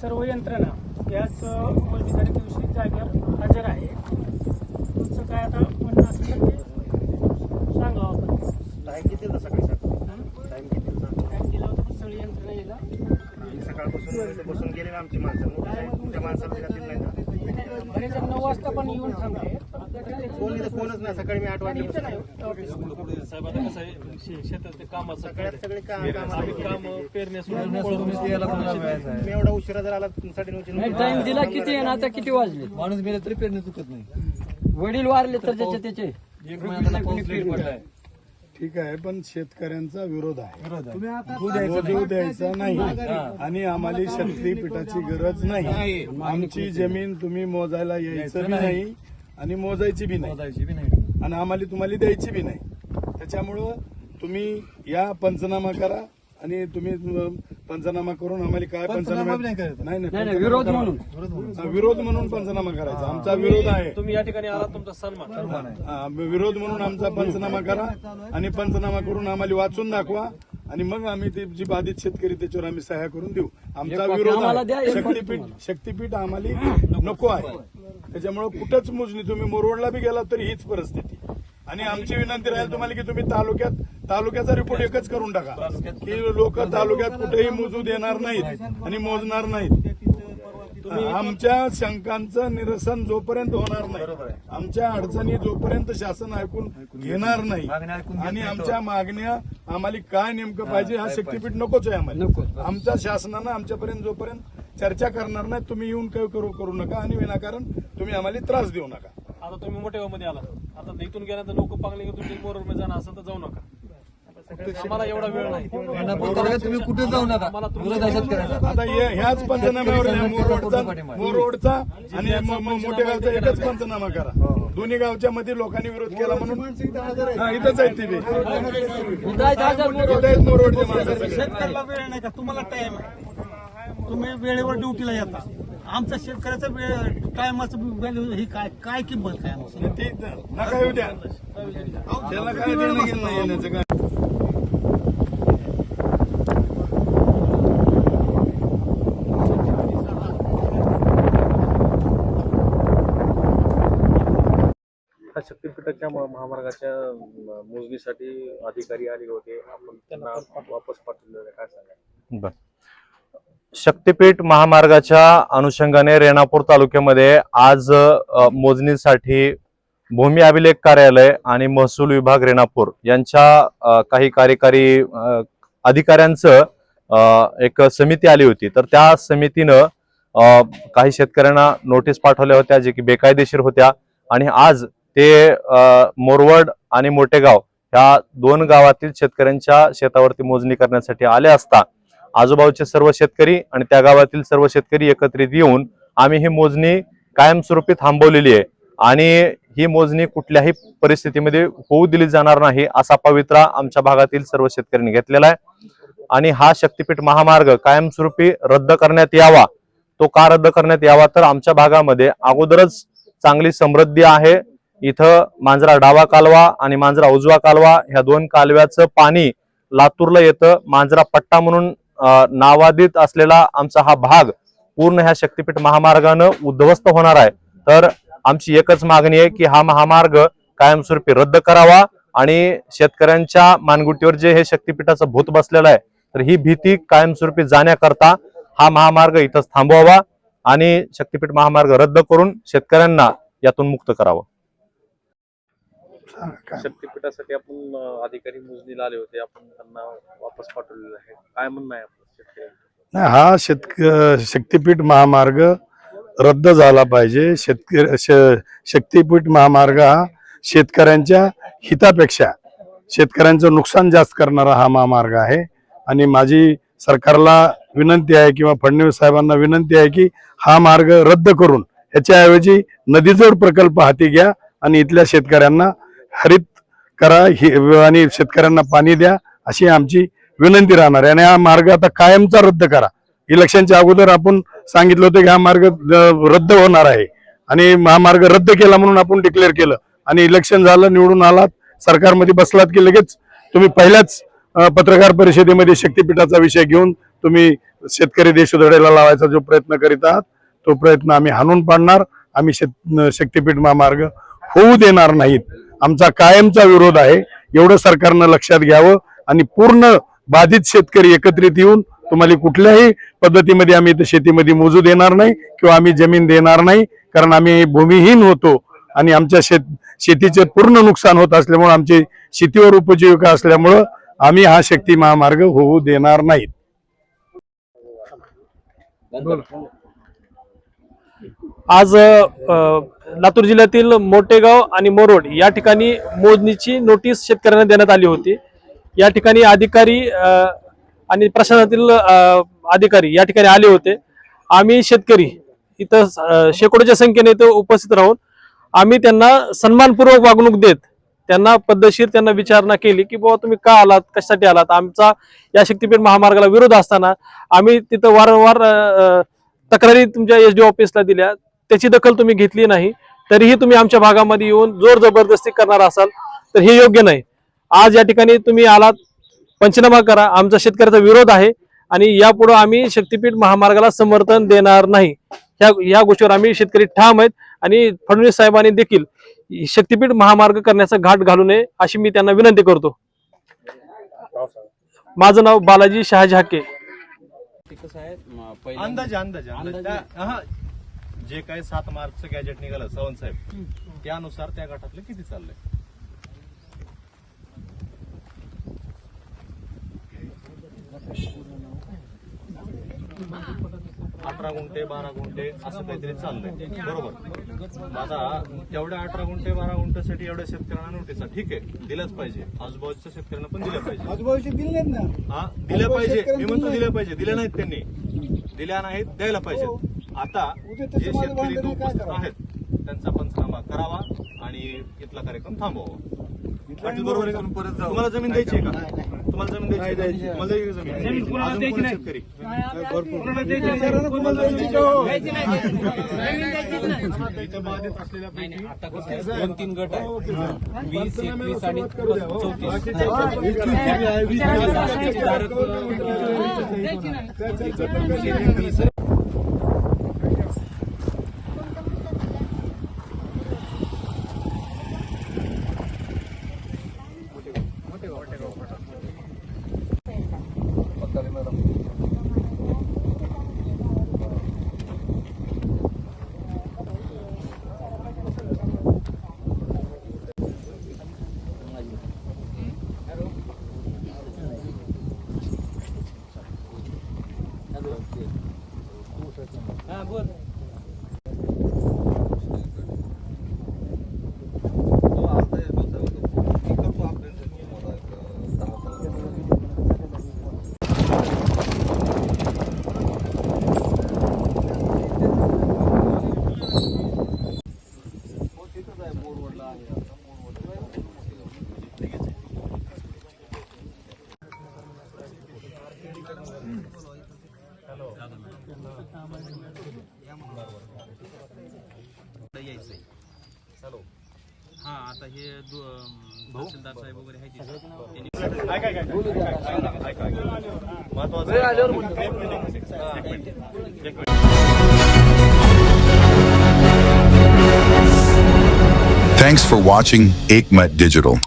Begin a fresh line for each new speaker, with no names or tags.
सर्व यंत्रणा याच मोजणी तारीख दिवशी जागेवर हजर आहे. तुमचं काय आता म्हणणं असेल तर ते सांगा आपण.
टाइम किती होता सकाळी सर टाइम किती होता?
काय दिला होता सगळी यंत्रणा येईल
सकाळपासून बसून गेले आमची माणसं? तुमच्या माणसाला दिलं नाही?
बरेच जण नऊ वाजता पण येऊन थांबले.
फोन इथं फोनच नाही. सकाळी मी आठ
साहेब आता कसं आहे शे- कामाचं
सगळ्यात सगळे काम
आम्ही काम
एवढा उशिरा जर आला साडे नऊची
टाइम दिला किती आहे ना आता किती वाजले?
माणूस गेले तरी पेरणी चुकत नाही.
वडील वारले तर त्याचे त्याचे.
एक महिना त्याला पाऊस लेट पडलाय.
ठीक आहे पण शेतकऱ्यांचा विरोध आहे.
विरोध आहे.
द्यायचा नाही. आणि आम्हाला शक्तीपीठाची गरज नाही. आमची जमीन तुम्ही मोजायला यायचं नाही. आणि मोजायची बी नाही.
मोजायची बी नाही.
आणि आम्हाला तुम्हाला द्यायची बी नाही. त्याच्यामुळं तुम्ही या पंचनामा करा आणि तुम्ही पंचनामा करून आम्हाला काय
पंचनामा
पंचनामा
बी नाही करायचा.
नाही
नाही नाही
पंचनामा
विरोध
करा.
म्हणून.
हा, विरोध म्हणून पंचनामा करायचा. आमचा विरोध आहे.
तुम्ही या ठिकाणी आला तुमचा सन्मान.
हा, विरोध म्हणून आमचा पंचनामा करा आणि पंचनामा करून आम्हाला वाचून दाखवा. आणि मग आम्ही ते जी बाधित शेतकरी त्याच्यावर आम्ही सहाय्य करून देऊ. आमचा विरोध आहे. शक्तीपीठ शक्तीपीठ आम्हाला नको आहे. त्याच्यामुळे कुठंच मोजणी तुम्ही मोरवडला बी गेला तरी हीच परिस्थिती. आणि आमची विनंती राहील तुम्हाला की तुम्ही तालुक्यात तालुक्याचा रिपोर्ट एकच करून टाका. की लोक तालुक्यात कुठेही मोजू देणार नाहीत आणि मोजणार नाहीत. आमच्या शंकांचं निरसन जोपर्यंत होणार नाही आमच्या अडचणी जोपर्यंत शासन ऐकून घेणार नाही. आणि
नाही
आमच्या मागण्या आम्हाला काय नेमकं पाहिजे हा शक्तीपीठ नकोच आहे. आम्हाला. आमच्या शासनानं आमच्यापर्यंत जोपर्यंत चर्चा करणार नाही तुम्ही येऊन काही करू करू नका आणि विनाकारण तुम्ही आम्हाला त्रास देऊ नका.
आता तुम्ही मोठ्या मध्ये आला. आता इथून गेल्यानंतर लोक पांगले की तुम्ही मध्ये जाणार असेल तर जाऊ नका. आम्हाला एवढा वेळ नाही.
रेणापूर तालुक्यात तुम्ही कुठे जाऊ नका.
आता हे- ह्याच पंचनाम्यावर आहे. मोरोडचा मोरोडचा आणि मोठ्या गावचा एकच पंचनामा करा. दोन्ही गावच्या मध्ये लोकांनी विरोध केला म्हणून हा, इथंच आहेत ते बी.
इथं आहेत मोर
माणसं.
शेतकऱ्याला वेळ नाही का? तुम्हाला टाइम आहे. तुम्ही वेळेवर ड्युटीला येता. आमच्या शेतकऱ्याचा वेळ टायमाचं व्हॅल्यू ही काय? काय किंमत काय? आमचं?
ते नका येऊ द्या. त्याला काय देणं घेणं नाही येण्याचं. काय
त्या शक्तीपीठाच्या महामार्गाच्या मोजणीसाठी अधिकारी आले होते. आपण त्यांना वापस पाठवलेलं काय सांगा
बर. शक्तीपीठ महामार्गाच्या अनुषंगाने रेणापूर तालुक्यामध्ये आज मोजणीसाठी भूमी अभिलेख कार्यालय आणि महसूल विभाग रेणापूर यांच्या काही कार्यकारी अधिकाऱ्यांचं एक समिती आली होती. तर त्या समितीनं काही शेतकऱ्यांना नोटीस पाठवल्या होत्या जे की बेकायदेशीर होत्या. आणि आज ते मोरवड आणि मोठेगाव ह्या दोन गावातील शेतकऱ्यांच्या शेतावरती मोजणी करण्यासाठी आले असता आजूबाजूचे सर्व शेतकरी आणि त्या गावातील सर्व शेतकरी एकत्रित येऊन आम्ही ही मोजणी कायमस्वरूपी थांबवलेली आहे. आणि ही मोजणी कुठल्याही परिस्थितीमध्ये होऊ दिली जाणार नाही असा पवित्रा आमच्या भागातील सर्व शेतकऱ्यांनी घेतलेला आहे. आणि हा शक्तीपीठ महामार्ग कायमस्वरूपी रद्द करण्यात यावा तो का रद्द करण्यात यावा तर आमच्या भागामध्ये अगोदरच चांगली समृद्धी आहे. इथं मांजरा डावा कालवा आणि मांजरा उजवा कालवा ह्या दोन कालव्याचं पाणी लातूरला येतं. मांजरा पट्टा म्हणून नावादित असलेला आमचा हा भाग पूर्ण ह्या शक्तीपीठ महामार्गानं उद्ध्वस्त होणार आहे. तर आमची एकच मागणी आहे की हा महामार्ग कायमस्वरूपी रद्द करावा आणि शेतकऱ्यांच्या मानगुटीवर जे हे शक्तीपीठाचं भूत बसलेलं आहे तर ही भीती कायमस्वरूपी जाण्याकरता हा महामार्ग इथंच थांबवावा आणि शक्तीपीठ महामार्ग रद्द करून शेतकऱ्यांना यातून मुक्त करावं.
शक्तीपीठासाठी आपण अधिकारी मोजणीला आले होते. आपण त्यांना वापस पाठवलेलं आहे. काय म्हणणं आहे?
नाही हा शेतक शक्तीपीठ महामार्ग रद्द झाला पाहिजे. शेतकरी शक्तीपीठ महामार्ग हा शेतकऱ्यांच्या हितापेक्षा शेतकऱ्यांचं नुकसान जास्त करणारा हा महामार्ग आहे. आणि माझी सरकारला विनंती आहे किंवा फडणवीस साहेबांना विनंती आहे की हा मार्ग रद्द करून ह्याच्याऐवजी नदीजोड प्रकल्प हाती घ्या आणि इथल्या शेतकऱ्यांना हरित करा हे आणि शेतकऱ्यांना पाणी द्या अशी आमची विनंती राहणार आहे. आणि हा मार्ग आता कायमचा रद्द करा. इलेक्शनच्या अगोदर आपण सांगितलं होतं की हा मार्ग रद्द होणार आहे. आणि हा मार्ग रद्द केला म्हणून आपण डिक्लेअर केलं. आणि इलेक्शन झालं निवडून आलात सरकारमध्ये बसलात की लगेच तुम्ही पहिल्याच पत्रकार परिषदेमध्ये शक्तीपीठाचा विषय घेऊन तुम्ही शेतकरी देश लावायचा जो प्रयत्न करीत आहात तो प्रयत्न आम्ही हाणून पाडणार. आम्ही शेत शक्तीपीठ महामार्ग होऊ देणार नाहीत. आमचा कायमचा विरोध आहे. एवढं सरकारनं लक्षात घ्यावं आणि पूर्ण बाधित शेतकरी एकत्रित येऊन तुम्हाला कुठल्याही पद्धतीमध्ये आम्ही इथं शेतीमध्ये मोजू देणार नाही किंवा आम्ही जमीन देणार नाही कारण आम्ही भूमिहीन होतो आणि आमच्या शेत शेतीचे पूर्ण नुकसान होत असल्यामुळे आमची शेतीवर उपजीविका असल्यामुळं आम्ही हा शक्ती महामार्ग होऊ देणार नाहीत.
आज लातूर जिल्ह्यातील मोठेगाव आणि मोरोड या ठिकाणी मोजणीची नोटीस शेतकऱ्यांना देण्यात आली होती. या ठिकाणी अधिकारी आणि प्रशासनातील अधिकारी या ठिकाणी आले होते. आम्ही शेतकरी इथं शेकडोच्या संख्येने इथं उपस्थित राहून आम्ही त्यांना सन्मानपूर्वक वागणूक देत त्यांना पद्धतशीर त्यांना विचारणा केली की बाबा तुम्ही का आलात? कशासाठी आलात? आमचा या शक्तीपीठ महामार्गाला विरोध असताना आम्ही तिथं वारंवार तक्रारी तुमच्या एस डी ऑफिसला दिल्या. त्याची दखल तुम्ही घेतली नाही. तरीही तुम्ही आमच्या भागामध्ये येऊन जोर जबरदस्ती करणार असाल तर हे योग्य नाही. आज या ठिकाणी तुम्ही आलात पंचनामा करा. आमचा शेतकऱ्याचा विरोध आहे आणि यापुढे आम्ही शक्तीपीठ महामार्गाला समर्थन देणार नाही. ह्या ह्या गोष्टीवर आम्ही शेतकरी ठाम आहेत आणि फडणवीस साहेबांनी देखील शक्तीपीठ महामार्ग करण्याचा घाट घालू नये अशी मी त्यांना विनंती करतो. माझं नाव बालाजी शहाजी हाके
अंदाजे अंदाजे अंदाजे. त्या- अहा, जे काही सात मार्चचं गॅजेट निघालं सावंत साहेब त्यानुसार त्या गटातलं किती चाललंय? अठरा गुंठे बारा गुंठे असं काहीतरी चाललंय. बरोबर. आता तेवढ्या अठरा गुंठे बारा गुंठेसाठी एवढ्या शेतकऱ्यांना नोटीसा ठीक आहे. दिल्याच पाहिजे. आजूबाजूच्या शेतकऱ्यांना पण दिल्या पाहिजे.
आजूबाजूचे दिले ना.
हा दिल्या पाहिजे. मी म्हणतो दिल्या. पाहिजे. दिल्या नाहीत त्यांनी. दिल्या नाहीत द्यायला पाहिजेत. आता
उद्या
जे शेतकरी उपस्थित? आहेत त्यांचा पंचनामा करावा आणि इथला कार्यक्रम थांबवावा. पाटील बरोबर आहे का?
परत जाऊ.
तुम्हाला जमीन द्यायची आहे का? तुम्हाला जमीन द्यायची आहे का? तुम्हाला द्यायची. का जमीन
जमीन कुणाला
अजून
द्यायची
कोण
नाही.
शेतकरी?
कोणाला द्यायची नाही. कोणाला द्यायची नाही.
इथं बाधित असलेल्या
दोन तीन गट आहे वीस एकवीस आणि
Thanks for watching Aikmat Digital.